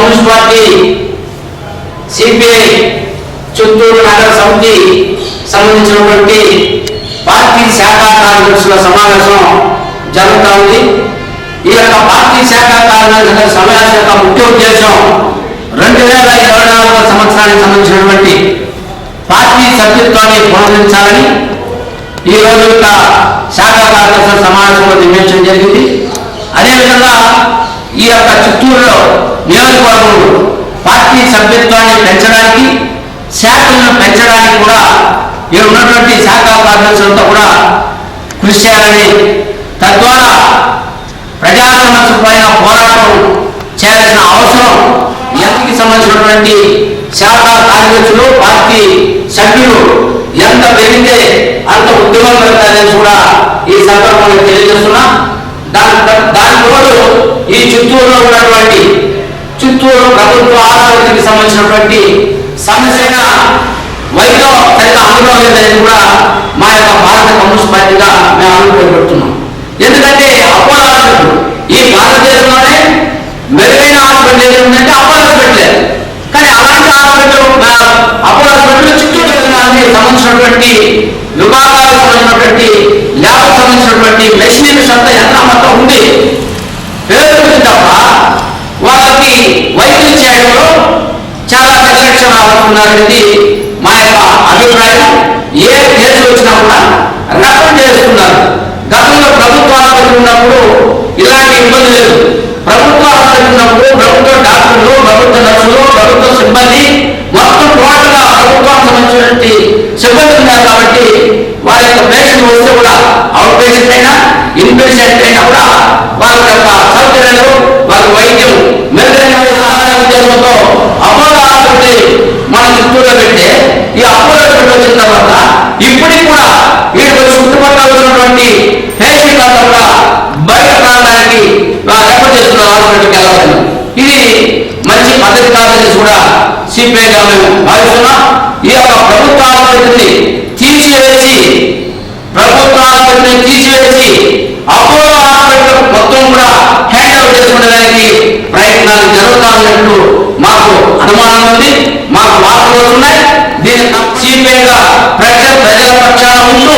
Party CPI Chittoor నగర సమితి సంబంధించినటువంటి పార్టీ శాఖ కార్యదర్శుల సమావేశం జరుగుతూ ఉంది. ఈ యొక్క పార్టీ శాఖ కార్యదర్శుల సమావేశం యొక్క ముఖ్య ఉద్దేశం రెండు వేల ఇరవై నాలుగవ సంవత్సరానికి సంబంధించినటువంటి పార్టీ సభ్యత్వాన్ని పునరుద్ధరించాలని ఈ రోజు యొక్క శాఖ కార్యదర్శుల సమావేశంలో నిర్ణయించడం జరిగింది. అదేవిధంగా ఈ యొక్క చిత్తూరులో నియోజకవర్గంలో పార్టీ సభ్యత్వాన్ని పెంచడానికి శాఖలను పెంచడానికి కూడా ఇక్కడ ఉన్నటువంటి శాఖ కార్యదర్శులతో కూడా కృషి చేయాలని తద్వారా ప్రజా సమస్యలపైన పోరాటం చేయాల్సిన అవసరం ఎంతకి సంబంధించినటువంటి శాఖ కార్యదర్శులు పార్టీ సభ్యులు ఎంత పెరిగితే అంత ఉద్యోగం పెడతారని కూడా ఈ సందర్భంలో తెలియజేస్తున్నా. దాని దాని తోడు ఈ చిత్తూరులో ఉన్నటువంటి చిత్తూరు ప్రభుత్వ ఆసుపత్రికి సంబంధించినటువంటి సమస్యగా వైద్యం సరిగ్గా అందులో లేదని కూడా మా యొక్క భారత కమ్యూనిస్ట్ పార్టీగా మేము అభిప్రాయపడుతున్నాం ఎందుకంటే అపోలో హాస్పిటల్ ఈ భారతదేశంలోనే మెరుగైన హాస్పిటల్ ఏది ఉందంటే అపోలో హాస్పిటల్. కానీ అలాంటి హాస్పిటల్ అపోలో హాస్పిటల్ చిత్తూరు సంబంధించినటువంటి విభాగాలకు సంబంధించినటువంటి ల్యాబ్ సంబంధించినటువంటి మెషినరీస్ అంతా ఎంత మొత్తం ఉంది పేరు ఉంది తప్ప వాళ్ళకి వైద్యం చేయడంలో చాలా నిర్లక్ష్యం అవుతున్నారనేది మా యొక్క అభిప్రాయం. ఏ కేసు వచ్చినా కూడా రకం చేస్తున్నారు. గతంలో ప్రభుత్వ ఆసుపత్రి ఉన్నప్పుడు ఇలాంటి ఇబ్బంది లేదు. ప్రభుత్వ ఆసుపత్రి ఉన్నప్పుడు ప్రభుత్వ డాక్టర్లు ప్రభుత్వ నర్సులు ప్రభుత్వ సిబ్బంది మొత్తం టోటల్గా ప్రభుత్వానికి సంబంధించినటువంటి సిబ్బంది ఉన్నారు కాబట్టి వారి యొక్క పేషెంట్ వస్తే కూడా అవుట్ పేషెంట్ అయినా ఇన్ పేషెంట్ అయినా కూడా వాళ్ళ యొక్క సౌకర్యాలు వాళ్ళ వైద్య నుండి హేషికాంత కూడా బయట ప్రాంతానికి రెఫర్ చేస్తున్న హాస్పిటల్కి వెళ్ళాలని ఇది మంచి పద్ధతి కాదని కూడా సిపిఐగా మేము భావిస్తున్నాం. ఈ యొక్క ప్రభుత్వ ఆసుపత్రిని తీసివేసి ప్రభుత్వ ఆసుపత్రిని తీసివేసి అపోలో హాస్పిటల్ మొత్తం కూడా హ్యాండ్ ఓవర్ చేసుకునేదానికి ప్రయత్నాలు జరుగుతాన్నట్టు మాకు అనుమానం ఉంది. మాకు వార్తలు వస్తున్నాయి. దీన్ని సిపిఐగా ప్రజల ప్రజల పక్షాన ఉంటూ